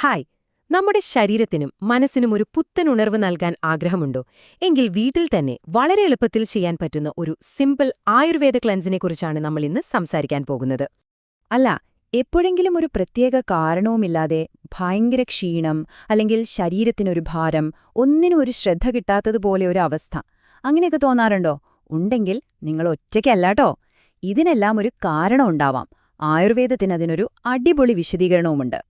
Hi. നമ്മുടെ ശരീരത്തിനും മനസ്സിനും ഒരു പുത്തൻ ഉണർവ് നൽകാൻ ആഗ്രഹമുണ്ടോ? എങ്കിൽ വീട്ടിൽ തന്നെ വളരെ എളുപ്പത്തിൽ ചെയ്യാൻ പറ്റുന്ന ഒരു സിമ്പിൾ ആയുർവേദ ക്ലെൻസിനെക്കുറിച്ചാണ് നമ്മൾ ഇന്ന് സംസാരിക്കാൻ പോകുന്നത്. അല്ല എപ്പോഴെങ്കിലും ഒരു പ്രത്യേക കാരണവുമില്ലാതെ ഭയങ്കര ക്ഷീണം അല്ലെങ്കിൽ ശരീരത്തിനൊരു ഭാരം ഒന്നിനും ഒരു ശ്രദ്ധ കിട്ടാത്തതുപോലെ ഒരു അവസ്ഥ അങ്ങനെയൊക്കെ തോന്നാറുണ്ടോ? ഉണ്ടെങ്കിൽ നിങ്ങൾ ഒറ്റയ്ക്കല്ലാട്ടോ? ഇതിനെല്ലാം ഒരു കാരണമുണ്ടാവാം ആയുർവേദത്തിന് അതിനൊരു അടിപൊളി വിശദീകരണവുമുണ്ട്.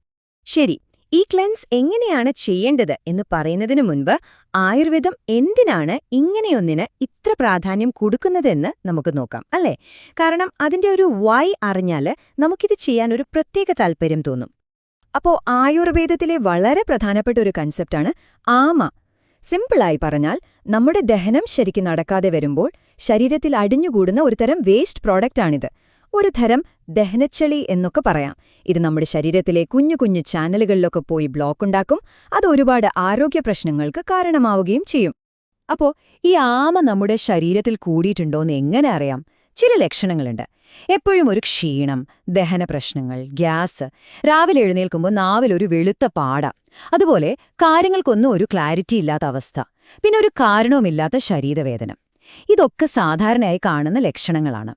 ശരി ഈ ക്ലെൻസ് എങ്ങനെയാണ് ചെയ്യേണ്ടത് എന്ന് പറയുന്നതിനു മുൻപ് ആയുർവേദം എന്തിനാണ് ഇങ്ങനെയൊന്നിന് ഇത്ര പ്രാധാന്യം കൊടുക്കുന്നതെന്ന് നമുക്ക് നോക്കാം അല്ലേ? കാരണം അതിന്റെ ഒരു വൈ അറിഞ്ഞാൽ നമുക്കിത് ചെയ്യാൻ ഒരു പ്രത്യേക താൽപ്പര്യം തോന്നും. അപ്പോ ആയുർവേദത്തിലെ വളരെ പ്രധാനപ്പെട്ട ഒരു കൺസെപ്റ്റാണ് ആമ. സിമ്പിളായി പറഞ്ഞാൽ നമ്മുടെ ദഹനം ശരിക്ക് നടക്കാതെ വരുമ്പോൾ ശരീരത്തിൽ അടിഞ്ഞുകൂടുന്ന ഒരുതരം വേസ്റ്റ് പ്രോഡക്റ്റാണിത് ഒരു തരം ദഹനച്ചെളി എന്നൊക്കെ പറയാം. ഇത് നമ്മുടെ ശരീരത്തിലെ കുഞ്ഞു കുഞ്ഞു ചാനലുകളിലൊക്കെ പോയി ബ്ലോക്ക് ഉണ്ടാക്കും അത് ഒരുപാട് ആരോഗ്യ പ്രശ്നങ്ങൾക്ക് കാരണമാവുകയും ചെയ്യും. അപ്പോ ഈ ആമ നമ്മുടെ ശരീരത്തിൽ കൂടിയിട്ടുണ്ടോന്ന് എങ്ങനെ അറിയാം? ചില ലക്ഷണങ്ങളുണ്ട്. എപ്പോഴും ഒരു ക്ഷീണം ദഹന പ്രശ്നങ്ങൾ ഗ്യാസ് രാവിലെ എഴുന്നേൽക്കുമ്പോൾ നാവിലൊരു വെളുത്ത പാട അതുപോലെ കാര്യങ്ങൾക്കൊന്നും ഒരു ക്ലാരിറ്റി ഇല്ലാത്ത അവസ്ഥ പിന്നെ ഒരു കാരണവുമില്ലാത്ത ശരീരവേദന. ഇതൊക്കെ സാധാരണയായി കാണുന്ന ലക്ഷണങ്ങളാണ്.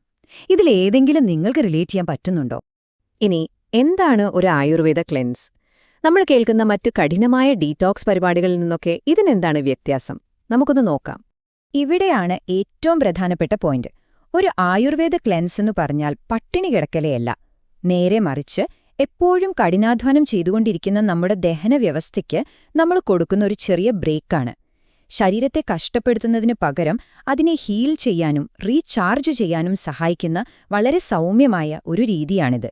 ഇതിലേതെങ്കിലും നിങ്ങൾക്ക് റിലേറ്റ് ചെയ്യാൻ പറ്റുന്നുണ്ടോ? ഇനി എന്താണ് ഒരു ആയുർവേദ ക്ലെൻസ് നമ്മൾ കേൾക്കുന്ന മറ്റു കഠിനമായ ഡീടോക്സ് പരിപാടികളിൽ നിന്നൊക്കെ ഇതിനെന്താണ് വ്യത്യാസം? നമുക്കൊന്ന് നോക്കാം. ഇവിടെയാണ് ഏറ്റവും പ്രധാനപ്പെട്ട പോയിന്റ് ഒരു ആയുർവേദ ക്ലെൻസ് എന്ന് പറഞ്ഞാൽ പട്ടിണി കിടക്കലെയല്ല. നേരെ മറിച്ച് എപ്പോഴും കഠിനാധ്വാനം ചെയ്തുകൊണ്ടിരിക്കുന്ന നമ്മുടെ ദഹന വ്യവസ്ഥയ്ക്ക് നമ്മൾ കൊടുക്കുന്ന ഒരു ചെറിയ ബ്രേക്കാണ് ശരീരത്തെ കഷ്ടപ്പെടുത്തുന്നതിനു പകരം അതിനെ ഹീൽ ചെയ്യാനും റീചാർജ് ചെയ്യാനും സഹായിക്കുന്ന വളരെ സൗമ്യമായ ഒരു രീതിയാണിത്.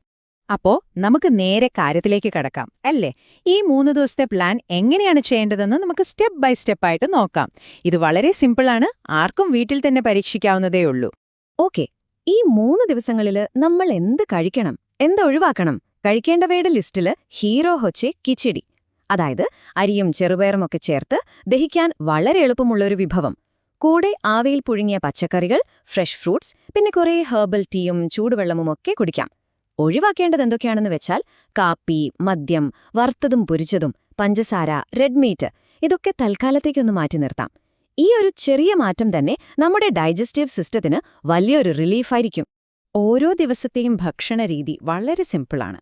അപ്പോ നമുക്ക് നേരെ കാര്യത്തിലേക്ക് കടക്കാം അല്ലേ? ഈ മൂന്ന് ദിവസത്തെ പ്ലാൻ എങ്ങനെയാണ് ചെയ്യേണ്ടതെന്ന് നമുക്ക് സ്റ്റെപ്പ് ബൈ സ്റ്റെപ്പ് ആയിട്ട് നോക്കാം. ഇത് വളരെ സിമ്പിളാണ് ആർക്കും വീട്ടിൽ തന്നെ പരീക്ഷിക്കാവുന്നതേയുള്ളൂ ഓക്കെ ഈ മൂന്ന് ദിവസങ്ങളിൽ നമ്മൾ എന്ത് കഴിക്കണം എന്ത് ഒഴിവാക്കണം? കഴിക്കേണ്ടവയുടെ ലിസ്റ്റിൽ ഹീറോ ഹൊച്ചെ കിച്ചടി. അതായത് അരിയും ചെറുപയറുമൊക്കെ ചേർത്ത് ദഹിക്കാൻ വളരെ എളുപ്പമുള്ളൊരു വിഭവം. കൂടെ ആവയിൽ പുഴുങ്ങിയ പച്ചക്കറികൾ ഫ്രഷ് ഫ്രൂട്ട്സ് പിന്നെ കുറേ ഹെർബൽ ടീയും ചൂടുവെള്ളവും ഒക്കെ കുടിക്കാം. ഒഴിവാക്കേണ്ടത് എന്തൊക്കെയാണെന്ന് വെച്ചാൽ കാപ്പി മദ്യം വറുത്തതും പൊരിച്ചതും പഞ്ചസാര റെഡ് മീറ്റ് ഇതൊക്കെ തൽക്കാലത്തേക്കൊന്ന് മാറ്റി നിർത്താം. ഈ ഒരു ചെറിയ മാറ്റം തന്നെ നമ്മുടെ ഡൈജസ്റ്റീവ് സിസ്റ്റത്തിന് വലിയൊരു റിലീഫായിരിക്കും. ഓരോ ദിവസത്തെയും ഭക്ഷണരീതി വളരെ സിമ്പിളാണ്.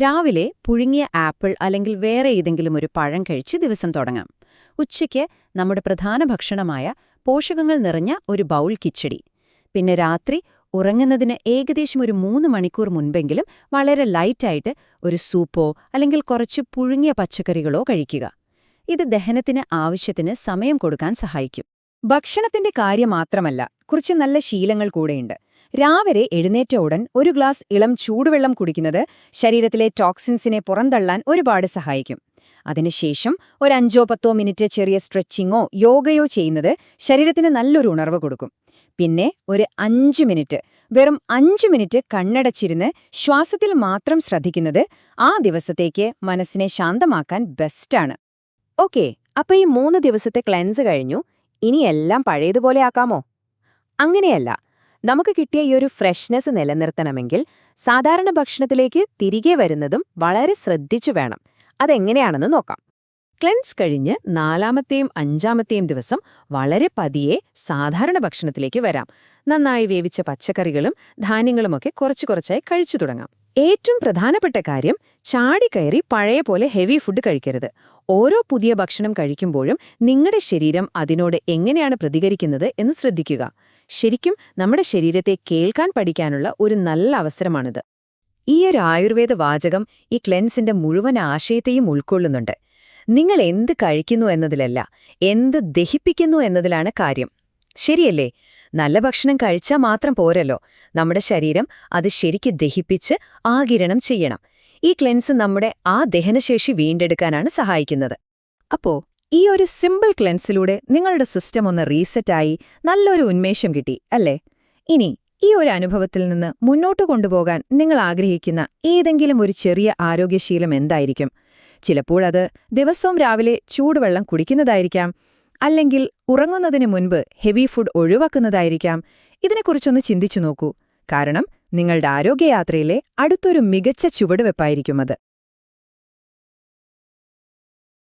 രാവിലെ പുഴുങ്ങിയ ആപ്പിൾ അല്ലെങ്കിൽ വേറെ ഏതെങ്കിലും ഒരു പഴം കഴിച്ച് ദിവസം തുടങ്ങാം. ഉച്ചയ്ക്ക് നമ്മുടെ പ്രധാന ഭക്ഷണമായ പോഷകങ്ങൾ നിറഞ്ഞ ഒരു ബൗൾ കിച്ചടി. പിന്നെ രാത്രി ഉറങ്ങുന്നതിന് ഏകദേശം ഒരു മൂന്ന് മണിക്കൂർ മുൻപെങ്കിലും വളരെ ലൈറ്റായിട്ട് ഒരു സൂപ്പോ അല്ലെങ്കിൽ കുറച്ച് പുഴുങ്ങിയ പച്ചക്കറികളോ കഴിക്കുക. ഇത് ദഹനത്തിന് ആവശ്യത്തിന് സമയം കൊടുക്കാൻ സഹായിക്കും. ഭക്ഷണത്തിന്റെ കാര്യം മാത്രമല്ല കുറച്ച് നല്ല ശീലങ്ങൾ കൂടെയുണ്ട്. രാവിലെ എഴുന്നേറ്റ ഉടൻ ഒരു ഗ്ലാസ് ഇളം ചൂടുവെള്ളം കുടിക്കുന്നത് ശരീരത്തിലെ ടോക്സിൻസിനെ പുറന്തള്ളാൻ ഒരുപാട് സഹായിക്കും. അതിനുശേഷം ഒരു അഞ്ചോ പത്തോ മിനിറ്റ് ചെറിയ സ്ട്രെച്ചിങ്ങോ യോഗയോ ചെയ്യുന്നത് ശരീരത്തിന് നല്ലൊരു ഉണർവ് കൊടുക്കും. പിന്നെ ഒരു അഞ്ച് മിനിറ്റ് വെറും അഞ്ച് മിനിറ്റ് കണ്ണടച്ചിരുന്ന് ശ്വാസത്തിൽ മാത്രം ശ്രദ്ധിക്കുന്നത് ആ ദിവസത്തേക്ക് മനസ്സിനെ ശാന്തമാക്കാൻ ബെസ്റ്റാണ്. ഓക്കെ അപ്പൊ ഈ മൂന്ന് ദിവസത്തെ ക്ലെൻസ് കഴിഞ്ഞു. ഇനി എല്ലാം പഴയതുപോലെ ആക്കാമോ? അങ്ങനെയല്ല. നമുക്ക് കിട്ടിയ ഈ ഒരു ഫ്രഷ്നെസ് നിലനിർത്തണമെങ്കിൽ സാധാരണ ഭക്ഷണത്തിലേക്ക് തിരികെ വരുന്നതും വളരെ ശ്രദ്ധിച്ചു വേണം. അതെങ്ങനെയാണെന്ന് നോക്കാം. ക്ലെൻസ് കഴിഞ്ഞ് നാലാമത്തെയും അഞ്ചാമത്തെയും ദിവസം വളരെ പതിയെ സാധാരണ ഭക്ഷണത്തിലേക്ക് വരാം. നന്നായി വേവിച്ച പച്ചക്കറികളും ധാന്യങ്ങളുമൊക്കെ കുറച്ചു കുറച്ചായി കഴിച്ചു തുടങ്ങാം. ഏറ്റവും പ്രധാനപ്പെട്ട കാര്യം ചാടിക്കയറി പഴയ പോലെ ഹെവി ഫുഡ് കഴിക്കരുത്. ഓരോ പുതിയ ഭക്ഷണം കഴിക്കുമ്പോഴും നിങ്ങളുടെ ശരീരം അതിനോട് എങ്ങനെയാണ് പ്രതികരിക്കുന്നത് എന്ന് ശ്രദ്ധിക്കുക. ശരിക്കും നമ്മുടെ ശരീരത്തെ കേൾക്കാൻ പഠിക്കാനുള്ള ഒരു നല്ല അവസരമാണിത്. ഈ ഒരു ആയുർവേദ വാചകം ഈ ക്ലെൻസിന്റെ മുഴുവൻ ആശയത്തെയും ഉൾക്കൊള്ളുന്നുണ്ട്. നിങ്ങൾ എന്ത് കഴിക്കുന്നു എന്നതിലല്ല എന്ത് ദഹിപ്പിക്കുന്നു എന്നതിലാണ് കാര്യം. ശരിയല്ലേ? നല്ല ഭക്ഷണം കഴിച്ചാൽ മാത്രം പോരല്ലോ. നമ്മുടെ ശരീരം അത് ശരിക്ക് ദഹിപ്പിച്ച് ആകിരണം ചെയ്യണം. ഈ ക്ലെൻസ് നമ്മുടെ ആ ദഹനശേഷി വീണ്ടെടുക്കാനാണ് സഹായിക്കുന്നത്. അപ്പോ ഈ ഒരു സിമ്പിൾ ക്ലെൻസിലൂടെ നിങ്ങളുടെ സിസ്റ്റം ഒന്ന് റീസെറ്റായി നല്ലൊരു ഉന്മേഷം കിട്ടി അല്ലേ? ഇനി ഈ ഒരു അനുഭവത്തിൽ നിന്ന് മുന്നോട്ട് കൊണ്ടുപോകാൻ നിങ്ങൾ ആഗ്രഹിക്കുന്ന ഏതെങ്കിലും ഒരു ചെറിയ ആരോഗ്യശീലം എന്തായിരിക്കും? ചിലപ്പോൾ അത് ദിവസവും രാവിലെ ചൂടുവെള്ളം കുടിക്കുന്നതായിരിക്കാം. അല്ലെങ്കിൽ ഉറങ്ങുന്നതിന് മുൻപ് ഹെവി ഫുഡ് ഒഴിവാക്കുന്നതായിരിക്കാം. ഇതിനെക്കുറിച്ചൊന്ന് ചിന്തിച്ചു നോക്കൂ. കാരണം നിങ്ങളുടെ ആരോഗ്യയാത്രയിലെ അടുത്തൊരു മികച്ച ചുവടുവെപ്പായിരിക്കും അത്.